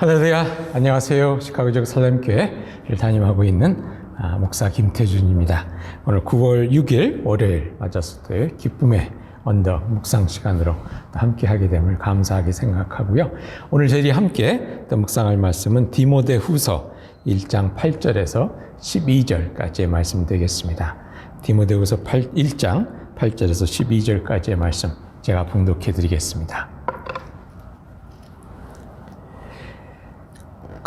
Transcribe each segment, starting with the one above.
할렐루야 안녕하세요. 시카고적 살렘교회를 담임하고 있는 아, 목사 김태준입니다. 오늘 9월 6일 월요일 맞아서 또 기쁨의 언덕 묵상 시간으로 또 함께 하게 됨을 감사하게 생각하고요. 오늘 저희들이 함께 또 묵상할 말씀은 디모데 후서 1장 8절에서 12절까지의 말씀 되겠습니다. 디모데 후서 8, 1장 8절에서 12절까지의 말씀 제가 봉독해 드리겠습니다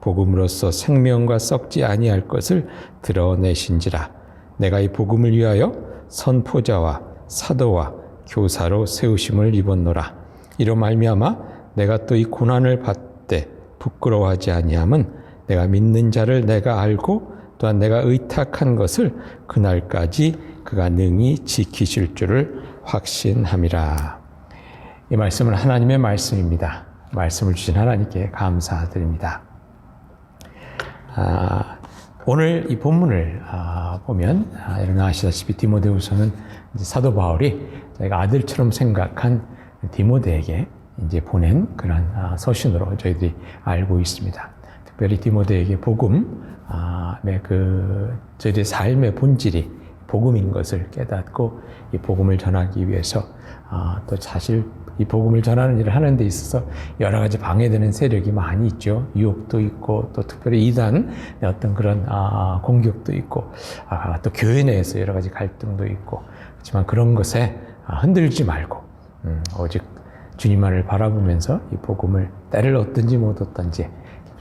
복음으로써 생명과 썩지 아니할 것을 드러내신지라 내가 이 복음을 위하여 선포자와 사도와 교사로 세우심을 입었노라 이로 말미암아 내가 또 이 고난을 받되 부끄러워하지 아니함은 내가 믿는 자를 내가 알고 또한 내가 의탁한 것을 그날까지 그가 능히 지키실 줄을 확신함이라. 이 말씀은 하나님의 말씀입니다. 말씀을 주신 하나님께 감사드립니다. 아, 오늘 이 본문을 아, 보면 아, 여러분 아시다시피 디모데후서는 사도 바울이 자기가 아들처럼 생각한 디모데에게 이제 보낸 그런 아, 서신으로 저희들이 알고 있습니다. 특별히 디모데에게 복음, 아, 그 저희들의 삶의 본질이 복음인 것을 깨닫고 이 복음을 전하기 위해서 아, 또 사실 이 복음을 전하는 일을 하는 데 있어서 여러 가지 방해되는 세력이 많이 있죠. 유혹도 있고 또 특별히 이단 어떤 그런 아, 공격도 있고 아, 또 교회 내에서 여러 가지 갈등도 있고 그렇지만 그런 것에 아, 흔들지 말고 음, 오직 주님만을 바라보면서 이 복음을 때를 얻든지 못 얻든지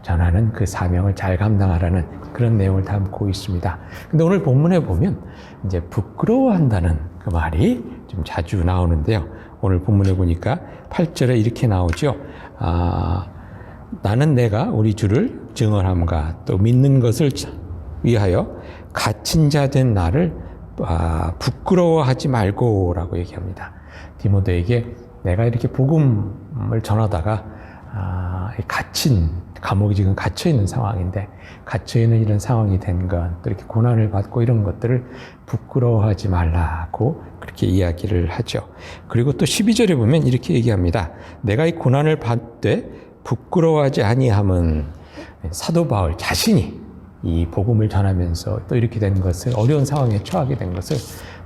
전하는 그 사명을 잘 감당하라는 그런 내용을 담고 있습니다. 근데 오늘 본문에 보면 이제 부끄러워한다는 그 말이 좀 자주 나오는데요. 오늘 본문에 보니까 8절에 이렇게 나오죠. 아, 나는 내가 우리 주를 증언함과 또 믿는 것을 위하여 갇힌 자 된 나를 아, 부끄러워하지 말고라고 얘기합니다. 디모데에게 내가 이렇게 복음을 전하다가 아, 갇힌 감옥에 지금 갇혀 있는 상황인데 갇혀 있는 이런 상황이 된 건 또 이렇게 고난을 받고 이런 것들을 부끄러워하지 말라고 그렇게 이야기를 하죠. 그리고 또 12절에 보면 이렇게 얘기합니다. 내가 이 고난을 받되 부끄러워하지 아니함은 사도 바울 자신이 이 복음을 전하면서 또 이렇게 된 것을 어려운 상황에 처하게 된 것을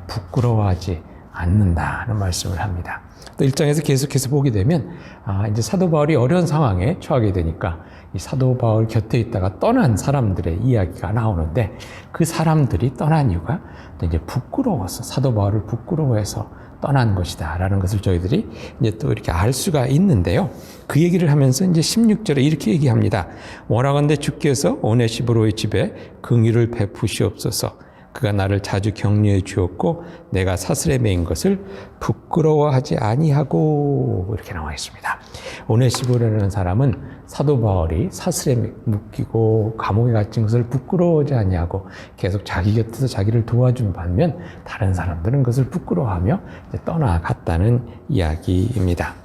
부끄러워하지 않는다는 말씀을 합니다. 또 일장에서 계속해서 보게 되면 아 이제 사도 바울이 어려운 상황에 처하게 되니까 이 사도 바울 곁에 있다가 떠난 사람들의 이야기가 나오는데 그 사람들이 떠난 이유가 이제 부끄러워서 사도 바울을 부끄러워해서 떠난 것이다라는 것을 저희들이 이제 또 이렇게 알 수가 있는데요. 그 얘기를 하면서 이제 16절에 이렇게 얘기합니다. 원하건대 주께서 오네시브로의 집에 긍휼을 베푸시옵소서. 그가 나를 자주 격려해 주었고 내가 사슬에 매인 것을 부끄러워하지 아니하고 이렇게 나와 있습니다. 오네시브로라는 사람은 사도 바울이 사슬에 묶이고 감옥에 갇힌 것을 부끄러워하지 아니하고 계속 자기 곁에서 자기를 도와준 반면 다른 사람들은 그것을 부끄러워하며 떠나갔다는 이야기입니다.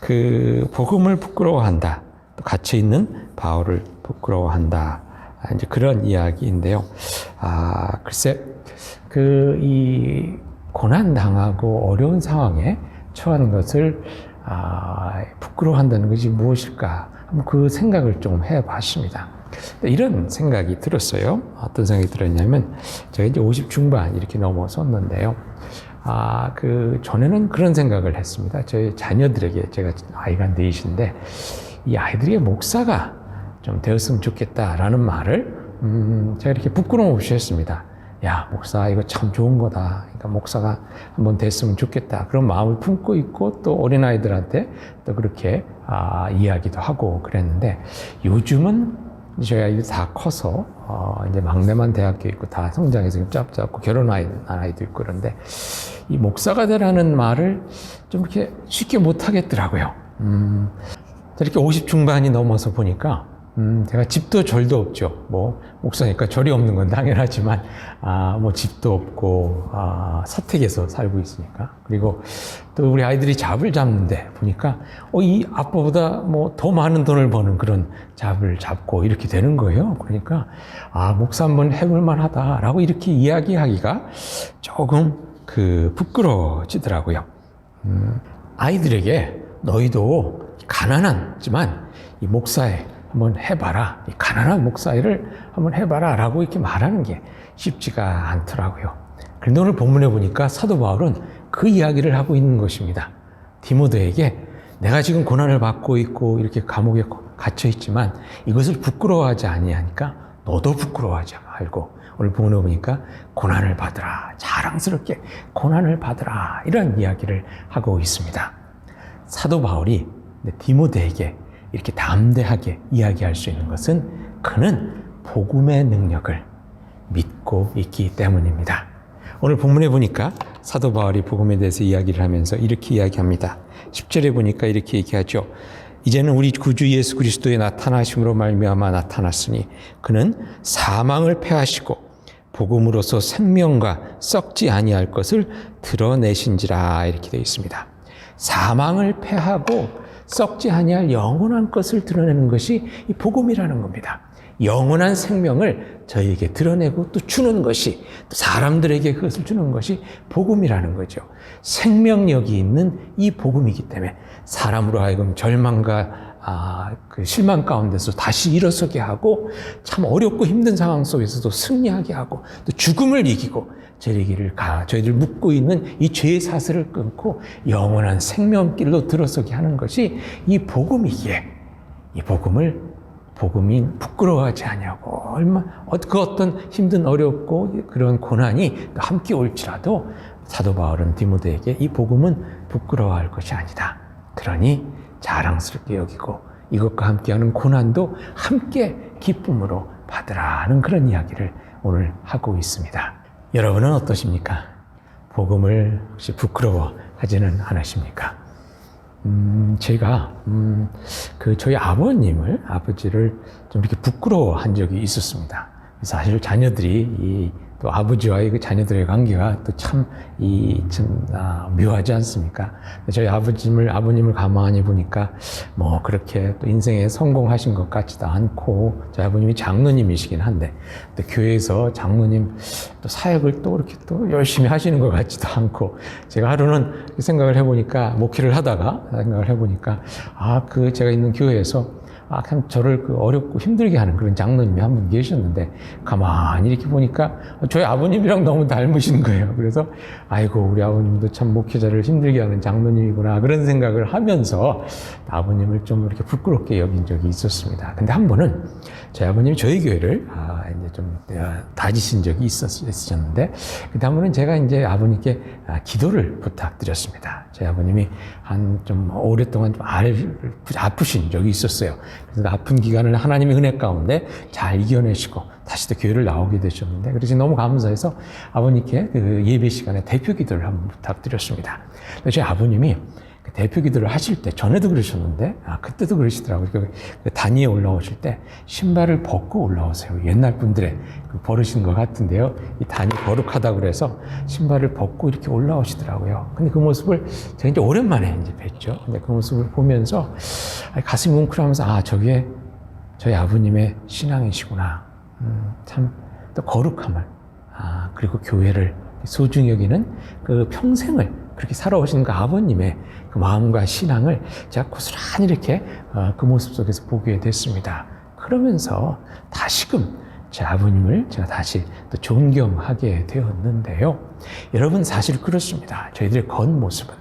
그 복음을 부끄러워한다. 또 갇혀 있는 바울을 부끄러워한다. 이제 그런 이야기인데요. 아, 글쎄, 그, 이, 고난당하고 어려운 상황에 처한 것을, 아, 부끄러워한다는 것이 무엇일까? 그 생각을 좀 해 봤습니다. 이런 생각이 들었어요. 어떤 생각이 들었냐면, 제가 이제 50 중반 이렇게 넘어섰는데요. 아, 그, 전에는 그런 생각을 했습니다. 저희 자녀들에게, 제가 아이가 넷인데, 이 아이들의 목사가 좀 되었으면 좋겠다라는 말을 음, 제가 이렇게 부끄러움 없이 했습니다. 야, 목사, 이거 참 좋은 거다. 그러니까 목사가 한번 됐으면 좋겠다. 그런 마음을 품고 있고 또 어린아이들한테 또 그렇게 아, 이야기도 하고 그랬는데 요즘은 저희 아이들 다 커서 어, 이제 막내만 대학교 있고 다 성장해서 짭짭고 결혼한 아이도 있고 그런데 이 목사가 되라는 말을 좀 이렇게 쉽게 못 하겠더라고요. 음, 이렇게 50 중반이 넘어서 보니까 음, 제가 집도 절도 없죠. 뭐 목사니까 절이 없는 건 당연하지만 아, 뭐 집도 없고 아, 사택에서 살고 있으니까 그리고 또 우리 아이들이 잡을 잡는데 보니까 어, 이 아빠보다 뭐 더 많은 돈을 버는 그런 잡을 잡고 이렇게 되는 거예요. 그러니까 아 목사 한번 해볼 만 하다라고 이렇게 이야기하기가 조금 그 부끄러워지더라고요. 음, 아이들에게 너희도 가난하지만 이 목사에 한번 해봐라. 이 가난한 목사 일을 한번 해봐라. 라고 이렇게 말하는 게 쉽지가 않더라고요. 그런데 오늘 본문에 보니까 사도 바울은 그 이야기를 하고 있는 것입니다. 디모데에게 내가 지금 고난을 받고 있고 이렇게 감옥에 갇혀 있지만 이것을 부끄러워하지 아니하니까 너도 부끄러워하지 말고 오늘 본문에 보니까 고난을 받으라. 자랑스럽게 고난을 받으라. 이런 이야기를 하고 있습니다. 사도 바울이 디모데에게 이렇게 담대하게 이야기할 수 있는 것은 그는 복음의 능력을 믿고 있기 때문입니다. 오늘 본문에 보니까 사도 바울이 복음에 대해서 이야기를 하면서 이렇게 이야기합니다. 10절에 보니까 이렇게 얘기하죠. 이제는 우리 구주 예수 그리스도의 나타나심으로 말미암아 나타났으니 그는 사망을 패하시고 복음으로서 생명과 썩지 아니할 것을 드러내신지라 이렇게 되어 있습니다. 사망을 패하고 썩지 아니할 영원한 것을 드러내는 것이 이 복음이라는 겁니다. 영원한 생명을 저희에게 드러내고 또 주는 것이 또 사람들에게 그것을 주는 것이 복음이라는 거죠. 생명력이 있는 이 복음이기 때문에 사람으로 하여금 절망과 아, 그 실망 가운데서 다시 일어서게 하고 참 어렵고 힘든 상황 속에서도 승리하게 하고 또 죽음을 이기고 저희를 가 저희들 묻고 있는 이 죄의 사슬을 끊고 영원한 생명길로 들어서게 하는 것이 이 복음이기에 이 복음을 복음이 부끄러워하지 않냐고 얼마 그 어떤 힘든 어렵고 그런 고난이 함께 올지라도 사도 바울은 디모데에게 이 복음은 부끄러워할 것이 아니다. 그러니 자랑스럽게 여기고 이것과 함께하는 고난도 함께 기쁨으로 받으라는 그런 이야기를 오늘 하고 있습니다. 여러분은 어떠십니까? 복음을 혹시 부끄러워하지는 않으십니까? 음, 제가 음, 그 저희 아버님을 아버지를 좀 이렇게 부끄러워한 적이 있었습니다. 사실 자녀들이 이 또 아버지와의 그 자녀들의 관계가 또 참 이참 아, 묘하지 않습니까? 저희 아버님을 아버님을 가만히 보니까 뭐 그렇게 또 인생에 성공하신 것 같지도 않고 저희 아버님이 장로님이시긴 한데 또 교회에서 장로님 또 사역을 또 그렇게 또 열심히 하시는 것 같지도 않고 제가 하루는 생각을 해보니까 목회를 하다가 생각을 해보니까 아 그 제가 있는 교회에서 아, 참 저를 그 어렵고 힘들게 하는 그런 장로님이 한 분 계셨는데 가만히 이렇게 보니까 저희 아버님이랑 너무 닮으신 거예요. 그래서 아이고 우리 아버님도 참 목회자를 힘들게 하는 장로님이구나 그런 생각을 하면서 아버님을 좀 이렇게 부끄럽게 여긴 적이 있었습니다. 근데 한 번은 저희 아버님이 저희 교회를 아, 이제 좀 다지신 적이 있었, 있으셨는데 그때 한 번은 제가 이제 아버님께 아, 기도를 부탁드렸습니다. 저희 아버님이 한 좀 오랫동안 좀 아프신 적이 있었어요. 그래서 아픈 기간을 하나님의 은혜 가운데 잘 이겨내시고 다시 또 교회를 나오게 되셨는데 그래서 너무 감사해서 아버님께 그 예배 시간에 대표 기도를 한번 부탁드렸습니다. 저희 아버님이 그 대표 기도를 하실 때 전에도 그러셨는데 아 그때도 그러시더라고요. 그 단위에 올라오실 때 신발을 벗고 올라오세요. 옛날 분들의 그 버릇인 것 같은데요. 이 단위 거룩하다 그래서 신발을 벗고 이렇게 올라오시더라고요. 근데 그 모습을 제가 이제 오랜만에 이제 뵀죠. 근데 그 모습을 보면서 가슴이 뭉클하면서 아 저게 저희 아버님의 신앙이시구나. 음, 참또 거룩함을 아 그리고 교회를 소중히 여기는 그 평생을 그렇게 살아오신 그 아버님의 그 마음과 신앙을 제가 고스란히 이렇게 어, 그 모습 속에서 보게 됐습니다. 그러면서 다시금 제 아버님을 제가 다시 또 존경하게 되었는데요. 여러분 사실 그렇습니다. 저희들의 겉모습은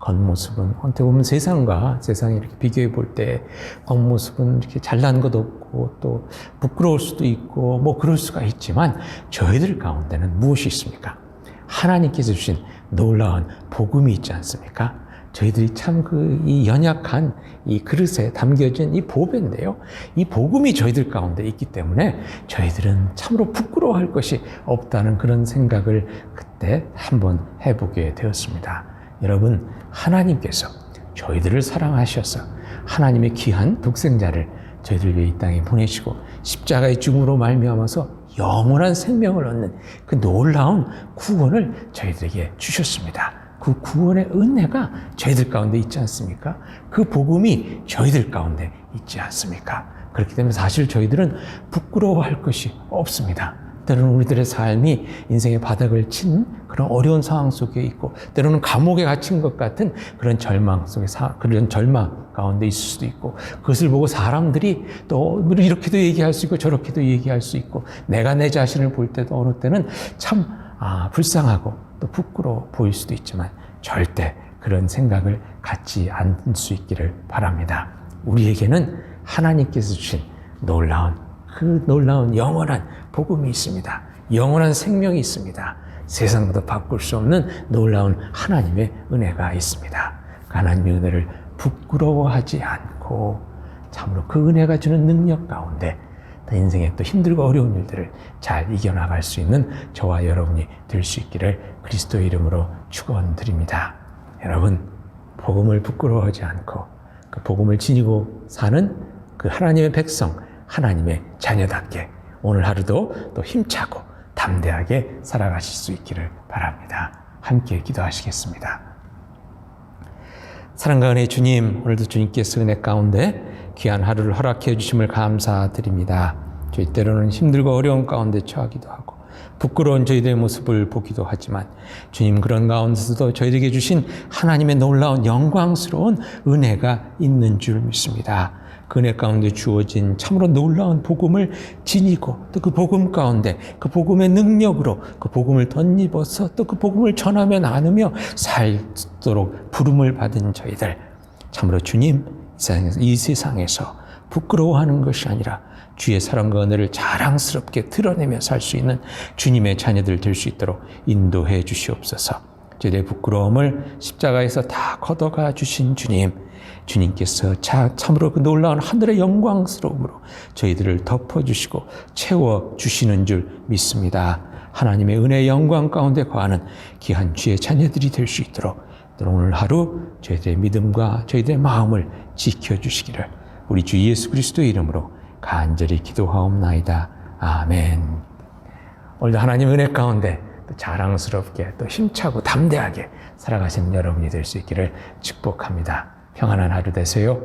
겉모습은 어떻게 보면 세상과 세상이 이렇게 비교해 볼 때 겉모습은 이렇게 잘난 것 없고 또 부끄러울 수도 있고 뭐 그럴 수가 있지만 저희들 가운데는 무엇이 있습니까? 하나님께서 주신 놀라운 복음이 있지 않습니까? 저희들이 참 그 이 연약한 이 그릇에 담겨진 이 보배인데요. 이 복음이 저희들 가운데 있기 때문에 저희들은 참으로 부끄러워할 것이 없다는 그런 생각을 그때 한번 해보게 되었습니다. 여러분, 하나님께서 저희들을 사랑하셔서 하나님의 귀한 독생자를 저희들 위해 이 땅에 보내시고 십자가의 죽음으로 말미암아서 영원한 생명을 얻는 그 놀라운 구원을 저희들에게 주셨습니다. 그 구원의 은혜가 저희들 가운데 있지 않습니까? 그 복음이 저희들 가운데 있지 않습니까? 그렇기 때문에 사실 저희들은 부끄러워할 것이 없습니다. 때로는 우리들의 삶이 인생의 바닥을 친 그런 어려운 상황 속에 있고, 때로는 감옥에 갇힌 것 같은 그런 절망 속에, 사, 그런 절망 가운데 있을 수도 있고, 그것을 보고 사람들이 또 이렇게도 얘기할 수 있고, 저렇게도 얘기할 수 있고, 내가 내 자신을 볼 때도 어느 때는 참 아, 불쌍하고 또 부끄러워 보일 수도 있지만, 절대 그런 생각을 갖지 않을 수 있기를 바랍니다. 우리에게는 하나님께서 주신 놀라운 그 놀라운 영원한 복음이 있습니다. 영원한 생명이 있습니다. 세상보다 바꿀 수 없는 놀라운 하나님의 은혜가 있습니다. 그 하나님의 은혜를 부끄러워하지 않고 참으로 그 은혜가 주는 능력 가운데 인생의 또 힘들고 어려운 일들을 잘 이겨나갈 수 있는 저와 여러분이 될 수 있기를 그리스도의 이름으로 축원드립니다. 여러분 복음을 부끄러워하지 않고 그 복음을 지니고 사는 그 하나님의 백성 하나님의 자녀답게 오늘 하루도 또 힘차고 담대하게 살아가실 수 있기를 바랍니다. 함께 기도하시겠습니다. 사랑과 은혜 주님, 오늘도 주님께서 은혜 가운데 귀한 하루를 허락해 주심을 감사드립니다. 저희 때로는 힘들고 어려운 가운데 처하기도 하고 부끄러운 저희들의 모습을 보기도 하지만 주님 그런 가운데서도 저희에게 주신 하나님의 놀라운 영광스러운 은혜가 있는 줄 믿습니다. 그 은혜 가운데 주어진 참으로 놀라운 복음을 지니고 또 그 복음 가운데 그 복음의 능력으로 그 복음을 덧입어서 또 그 복음을 전하며 나누며 살도록 부름을 받은 저희들 참으로 주님 이 세상에서 부끄러워하는 것이 아니라 주의 사랑과 은혜를 자랑스럽게 드러내며 살 수 있는 주님의 자녀들 될 수 있도록 인도해 주시옵소서. 저희의 부끄러움을 십자가에서 다 걷어가 주신 주님, 주님께서 참으로 그 놀라운 하늘의 영광스러움으로 저희들을 덮어주시고 채워주시는 줄 믿습니다. 하나님의 은혜의 영광 가운데 거하는 귀한 주의 자녀들이 될 수 있도록 오늘 하루 저희들의 믿음과 저희들의 마음을 지켜주시기를 우리 주 예수 그리스도의 이름으로 간절히 기도하옵나이다. 아멘. 오늘도 하나님 은혜 가운데 또 자랑스럽게 또 힘차고 담대하게 살아가시는 여러분이 될 수 있기를 축복합니다. 평안한 하루 되세요.